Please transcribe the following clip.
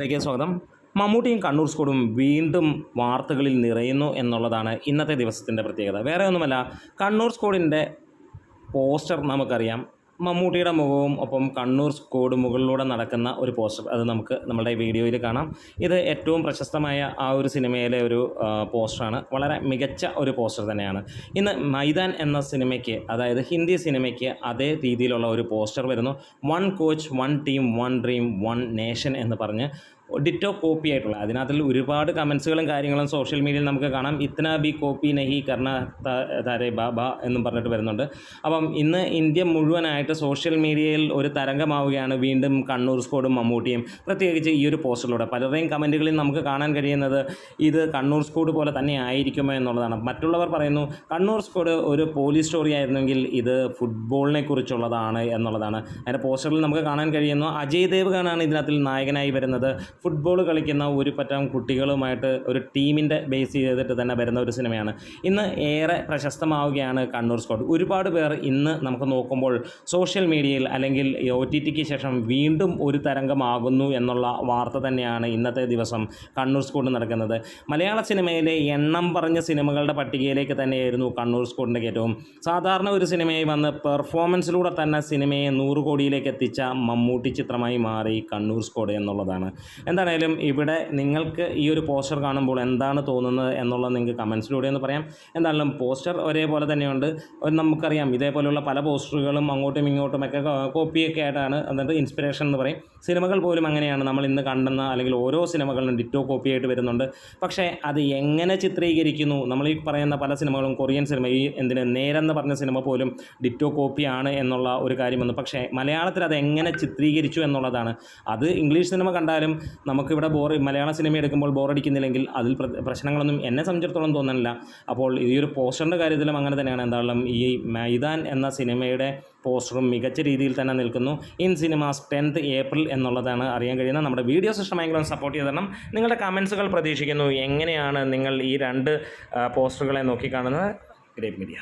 ിലേക്ക് സ്വാഗതം. മമ്മൂട്ടിയും കണ്ണൂർ സ്കൂളും വീണ്ടും വാർത്തകളിൽ നിറയുന്നു എന്നുള്ളതാണ് ഇന്നത്തെ ദിവസത്തിന്റെ പ്രത്യേകത. വേറെ ഒന്നുമല്ല കണ്ണൂർ സ്കൂളിന്റെ പോസ്റ്റർ നമുക്കറിയാം. മമ്മൂട്ടിയുടെ മുഖവും ഒപ്പം കണ്ണൂർ സ്കോഡ് മുകളിലൂടെ നടക്കുന്ന ഒരു പോസ്റ്റർ അത് നമുക്ക് നമ്മുടെ വീഡിയോയിൽ കാണാം. ഇത് ഏറ്റവും പ്രശസ്തമായ ആ ഒരു സിനിമയിലെ ഒരു പോസ്റ്ററാണ്. വളരെ മികച്ച ഒരു പോസ്റ്റർ തന്നെയാണ്. ഇന്ന് മൈതാൻ എന്ന സിനിമയ്ക്ക് അതായത് ഹിന്ദി സിനിമയ്ക്ക് അതേ രീതിയിലുള്ള ഒരു പോസ്റ്റർ വരുന്നു. One coach one team one dream one nation എന്ന് പറഞ്ഞ് ഡിറ്റോ കോപ്പി ആയിട്ടുള്ള അതിനകത്തിൽ ഒരുപാട് കമൻസുകളും കാര്യങ്ങളും സോഷ്യൽ മീഡിയയിൽ നമുക്ക് കാണാം. ഇത്തന ബി കോപ്പി നഹി കർണ താരേ ബാബ എന്നും പറഞ്ഞിട്ട് വരുന്നുണ്ട്. അപ്പം ഇന്ന് ഇന്ത്യ മുഴുവനായിട്ട് സോഷ്യൽ മീഡിയയിൽ ഒരു തരംഗമാവുകയാണ് വീണ്ടും കണ്ണൂർ സ്കോഡും മമ്മൂട്ടിയും. പ്രത്യേകിച്ച് ഈ ഒരു പോസ്റ്റിലൂടെ പലരുടെയും കമന്റുകളിൽ നമുക്ക് കാണാൻ കഴിയുന്നത് ഇത് കണ്ണൂർ സ്കോഡ് പോലെ തന്നെ ആയിരിക്കുമോ എന്നുള്ളതാണ്. മറ്റുള്ളവർ പറയുന്നു കണ്ണൂർ സ്കോഡ് ഒരു പോലീസ് സ്റ്റോറി ആയിരുന്നെങ്കിൽ ഇത് ഫുട്ബോളിനെ കുറിച്ചുള്ളതാണ് എന്നുള്ളതാണ്. അതിന്റെ പോസ്റ്ററിൽ നമുക്ക് കാണാൻ കഴിയുന്നു അജയ് ദേവ്ഗാനാണ് ഇതിനകത്തിൽ നായകനായി വരുന്നത്. ഫുട്ബോൾ കളിക്കുന്ന ഒരു പറ്റം കുട്ടികളുമായിട്ട് ഒരു ടീമിന്റെ ബേസ് ചെയ്തിട്ട് തന്നെ വരുന്ന ഒരു സിനിമയാണ്. ഇന്ന് ഏറെ പ്രശസ്തമാവുകയാണ് കണ്ണൂർ സ്കോഡ് ഒരുപാട് പേർ ഇന്ന് നമുക്ക് നോക്കുമ്പോൾ സോഷ്യൽ മീഡിയയിൽ അല്ലെങ്കിൽ ഒ ടി ടിക്ക് ശേഷം വീണ്ടും ഒരു തരംഗമാകുന്നു എന്നുള്ള വാർത്ത തന്നെയാണ് ഇന്നത്തെ ദിവസം കണ്ണൂർ സ്കോഡ് നടക്കുന്നത്. മലയാള സിനിമയിലെ എണ്ണം പറഞ്ഞ സിനിമകളുടെ പട്ടികയിലേക്ക് തന്നെയായിരുന്നു കണ്ണൂർ സ്കോഡിന്റെ കയറ്റവും. സാധാരണ ഒരു സിനിമയായി വന്ന് പെർഫോമൻസിലൂടെ തന്നെ സിനിമയെ നൂറ് കോടിയിലേക്ക് എത്തിച്ച മമ്മൂട്ടി ചിത്രമായി മാറി കണ്ണൂർ സ്കോഡ് എന്നുള്ളതാണ്. എന്താണേലും ഇവിടെ നിങ്ങൾക്ക് ഈ ഒരു പോസ്റ്റർ കാണുമ്പോൾ എന്താണ് തോന്നുന്നത് എന്നുള്ളത് നിങ്ങൾക്ക് കമൻസിലൂടെ ഒന്ന് പറയാം. എന്തായാലും പോസ്റ്റർ ഒരേപോലെ തന്നെയുണ്ട്. നമുക്കറിയാം. ഇതേപോലെയുള്ള പല പോസ്റ്ററുകളും അങ്ങോട്ടും ഇങ്ങോട്ടും ഒക്കെ കോപ്പിയൊക്കെ ആയിട്ടാണ് എന്നിട്ട് ഇൻസ്പിറേഷൻ എന്ന് പറയും. സിനിമകൾ പോലും അങ്ങനെയാണ്. നമ്മൾ ഇന്ന് കണ്ടെന്ന അല്ലെങ്കിൽ ഓരോ സിനിമകളും ഡിറ്റോ കോപ്പി ആയിട്ട് വരുന്നുണ്ട്. പക്ഷേ അത് എങ്ങനെ ചിത്രീകരിക്കുന്നു? നമ്മൾ ഈ പറയുന്ന പല സിനിമകളും കൊറിയൻ സിനിമ ഈ എന്തിന് നേരെന്ന് പറഞ്ഞ സിനിമ പോലും ഡിറ്റോ കോപ്പിയാണ് എന്നുള്ള ഒരു കാര്യം വന്നു പക്ഷേ മലയാളത്തിൽ അത് എങ്ങനെ ചിത്രീകരിച്ചു എന്നുള്ളതാണ്. അത് ഇംഗ്ലീഷ് സിനിമ കണ്ടാലും നമുക്കിവിടെ ബോർ മലയാള സിനിമ എടുക്കുമ്പോൾ ബോറടിക്കുന്നില്ലെങ്കിൽ അതിൽ പ്രശ്നങ്ങളൊന്നും എന്നെ സംബന്ധിച്ചിടത്തോളം തോന്നുന്നില്ല. അപ്പോൾ ഈ ഒരു പോസ്റ്ററിന്റെ കാര്യത്തിലും അങ്ങനെ തന്നെയാണ്. എന്തായാലും ഈ മൈതാൻ എന്ന സിനിമയുടെ പോസ്റ്ററും മികച്ച രീതിയിൽ തന്നെ നിൽക്കുന്നു. ഇൻ സിനിമാസ് ടെൻത്ത് ഏപ്രിൽ എന്നുള്ളതാണ് അറിയാൻ കഴിയുന്നത്. നമ്മുടെ വീഡിയോസ് ഇഷ്ടമായെങ്കിലും സപ്പോർട്ട് ചെയ്ത് തരണം. നിങ്ങളുടെ കമൻസുകൾ പ്രതീക്ഷിക്കുന്നു. എങ്ങനെയാണ് നിങ്ങൾ ഈ രണ്ട് പോസ്റ്ററുകളെ നോക്കിക്കാണുന്നത് ഗ്രേറ്റ് മീഡിയ